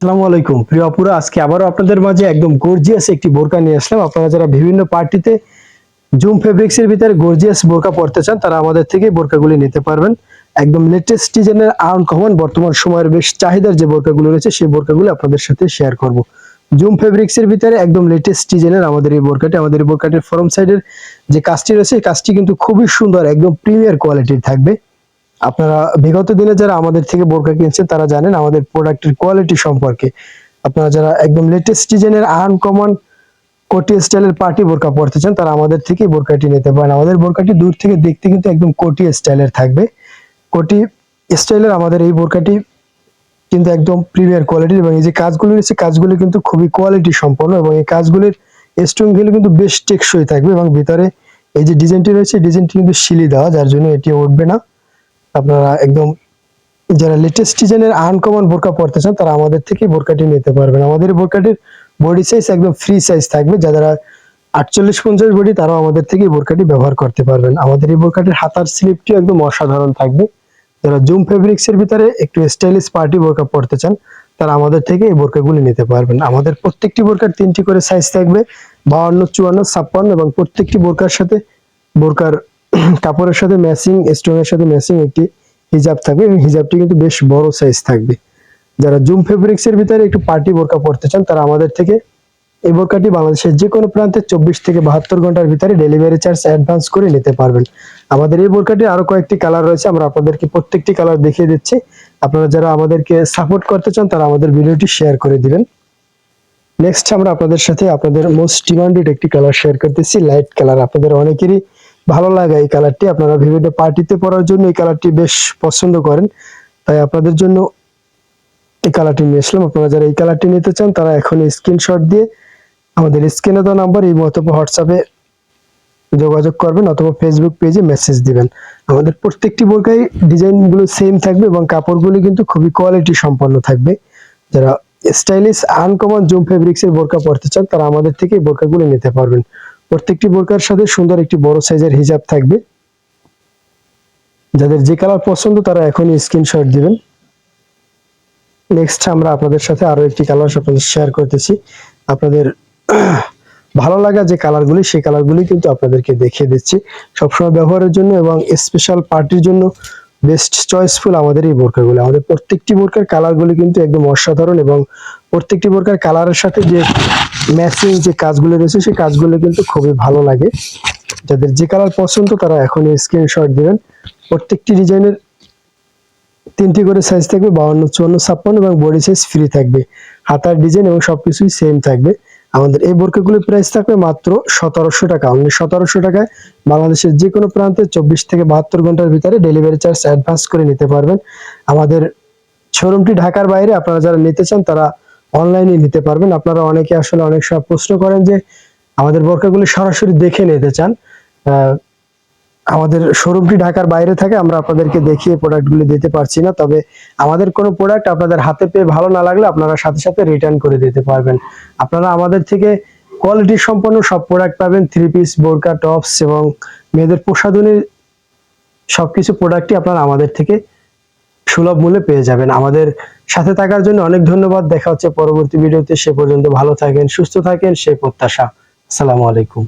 আসসালামু আলাইকুম। প্রিয় আজকে আবারও আপনাদের মাঝে একদম গর্জিয়াস একটি বোরকা নিয়ে আসলাম। আপনারা যারা বিভিন্ন পার্টিতে জুম ফেব্রিক্স এর ভিতরে গর্জিয়াস বোরকা পড়তে চান, তারা আমাদের থেকে বোরকাগুলি নিতে পারবেন। একদম লেটেস্ট ডিজাইনের আনকমন বর্তমান সময়ের বেশ চাহিদার যে বোরকাগুলো রয়েছে, সেই বোরকাগুলো আপনাদের সাথে শেয়ার করব। জুম ফেব্রিক্স এর ভিতরে একদম লেটেস্ট ডিজাইনের আমাদের এই বোরকাটি, আমাদের এই বোরকাটির ফরম সাইডের যে কাজটি রয়েছে, এই কাজটি কিন্তু খুবই সুন্দর, একদম প্রিমিয়ার কোয়ালিটির থাকবে। আপনারা বিগত দিনে যারা আমাদের থেকে বোরকা কিনছেন, তারা জানেন আমাদের প্রোডাক্টের কোয়ালিটি সম্পর্কে। আপনারা যারা একদম লেটেস্ট ডিজাইনের আনকমন কোটি স্টাইলের পার্টি বোরকা পড়তে চান, তারা আমাদের থেকে বোরকাটি নিতে পারেন। আমাদের বোরকাটি দূর থেকে দেখতে কিন্তু একদম কোটি স্টাইলের থাকবে। কোটি স্টাইলের আমাদের এই বোরকাটি কিন্তু একদম প্রিমিয়ার কোয়ালিটির এবং এই যে কাজগুলো রয়েছে, কাজগুলো কিন্তু খুবই কোয়ালিটি সম্পন্ন এবং এই কাজগুলির স্টোনগুলো কিন্তু বেশ টেকসই থাকবে এবং ভিতরে এই যে ডিজাইনটি রয়েছে ডিজাইনটি কিন্তু শিলি দেওয়া, যার জন্য এটি উঠবে না। আপনারা একদম যারা লেটেস্ট ডিজাইনের আনকমন বোরকা পড়তে চান তারা আমাদের থেকে বোরকাটি নিতে পারবেন। আমাদের বোরকাটির বডি সাইজ একদম ফ্রি সাইজ থাকবে। যারা আটচল্লিশ পঞ্চাশ বডি তারাও আমাদের থেকে বোরকাটি ব্যবহার করতে পারবেন। আমাদের এই বোরকাটির হাতার স্লিপটি একদম অসাধারণ থাকবে। যারা জুম ফেব্রিক্স এর ভিতরে একটু স্টাইলিশ পার্টি বোরকা পড়তে চান, তারা আমাদের থেকে এই বোরকাগুলি নিতে পারবেন। আমাদের প্রত্যেকটি বোরকার তিনটি করে সাইজ থাকবে। বাউান্ন, চুয়ান্ন, ছাপ্পান্ন এবং প্রত্যেকটি বোরকার সাথে বোরকার কাপড়ের সাথে ম্যাচিং স্টোনের সাথে ম্যাচিং একটি হিজাব থাকবে এবং হিজাবটি কিন্তু বেশ বড় সাইজ থাকবে। যারা জুম ফেব্রিক্স এর ভিতরে একটু পার্টি বোরকা পড়তে চান, তারা আমাদের থেকে এই বোরকাটি বাংলাদেশের যে কোনো প্রান্তে চব্বিশ থেকে বাহাত্তর ঘণ্টার ভিতরে ডেলিভারি চার্জ অ্যাডভান্স করে নিতে পারবেন। আমাদের এই বোরকাটি আরও কয়েকটি কালার রয়েছে, আমরা আপনাদেরকে প্রত্যেকটি কালার দেখিয়ে দিচ্ছি। আপনারা যারা আমাদেরকে সাপোর্ট করতে চান, তারা আমাদের ভিডিওটি শেয়ার করে দিবেন। নেক্সট আমরা আপনাদের সাথে আপনাদের মোস্ট ডিমান্ডেড একটি কালার শেয়ার করতেছি লাইট কালার আপনাদের অনেকেরই ভালো লাগে এই কালারটি আপনারা বিভিন্ন পার্টিতে পরার জন্য এই কালারটি বেশ পছন্দ করেন। তাই আপনাদের জন্য এই কালারটি নিয়ে আসলাম। আপনারা যারা এই কালারটি নিতে চান, তারা এখন স্ক্রিনশট দিয়ে আমাদের স্ক্রিনে দেওয়া নাম্বার এই অথবা হোয়াটসঅ্যাপে যোগাযোগ করবেন অথবা ফেসবুক পেজে মেসেজ দিবেন। আমাদের প্রত্যেকটি বোরকাই ডিজাইনগুলো সেম থাকবে এবং কাপড়গুলি কিন্তু খুবই কোয়ালিটি সম্পন্ন থাকবে। যারা স্টাইলিশ আনকমন জুম ফেব্রিক্সের বোরকা পরতে চান, তারা আমাদের থেকে বোরকাগুলো নিতে পারবেন। প্রত্যেকটি বোরকার সাথে সুন্দর একটি বড় সাইজের হিজাব থাকবে। যাদের যে কালার পছন্দ, তারা এখনই স্ক্রিনশট দিবেন। নেক্সট আমরা আপনাদের সাথে আরও একটি কালার আপনাদের শেয়ার করতেছি। আপনাদের ভালো লাগা যে কালারগুলি, সেই কালারগুলি কিন্তু আপনাদেরকে দেখিয়ে দিচ্ছি। সবসময় ব্যবহারের জন্য এবং স্পেশাল পার্টির জন্য বেস্ট চয়েসফুল আমাদের এই বোরকাগুলো। আমাদের প্রত্যেকটি বোরকার কালারগুলি কিন্তু একদম অসাধারণ এবং প্রত্যেকটি বোরকার কালারের সাথে যে ম্যাচিং যে কাজগুলো রয়েছে, সেই কাজগুলো কিন্তু খুবই ভালো লাগে। যাদের যে কালার পছন্দ, তারা এখনই স্ক্রিনশট দিবেন। প্রত্যেকটি ডিজাইনের তিনটি করে সাইজ থাকবে, বাউন্ন, চুয়ান্ন, ছাপ্পান্ন এবং বডি সাইজ ফ্রি থাকবে। হাতার ডিজাইন এবং সবকিছুই সেম থাকবে। আমাদের এই বোরকাগুলির প্রাইস থাকবে মাত্র সতেরোশো টাকা। অনলি সতেরোশো টাকায় বাংলাদেশের যে কোনো প্রান্তে চব্বিশ থেকে বাহাত্তর ঘণ্টার ভিতরে ডেলিভারি চার্জ অ্যাডভান্স করে নিতে পারবেন। আমাদের শোরুমটি ঢাকার বাইরে, আপনারা যারা নিতে চান, তারা অনলাইনে নিতে পারবেন। আপনারা অনেকে আসলে অনেক সময় প্রশ্ন করেন যে, আমাদের বোরকাগুলি সরাসরি দেখে নিতে চান আমাদের শোরুমটি ঢাকার বাইরে থাকে, আমরা আপনাদেরকে দেখিয়ে প্রোডাক্টগুলি দিতে পারছি না। তবে আমাদের কোনো প্রোডাক্ট আপনাদের হাতে পেয়ে ভালো না লাগলে আপনারা সাথে সাথে রিটার্ন করে দিতে পারবেন। আপনারা আমাদের থেকে কোয়ালিটি সম্পন্ন সব প্রোডাক্ট পাবেন থ্রি পিস বোরকা টপস এবং মেয়েদের প্রসাধনীর সবকিছু প্রোডাক্টই আপনারা আমাদের থেকে সুলভ মূল্যে পেয়ে যাবেন। আমাদের সাথে থাকার জন্য অনেক ধন্যবাদ। দেখা হচ্ছে পরবর্তী ভিডিওতে। সে পর্যন্ত ভালো থাকেন, সুস্থ থাকেন, সে প্রত্যাশা। আসসালামু আলাইকুম।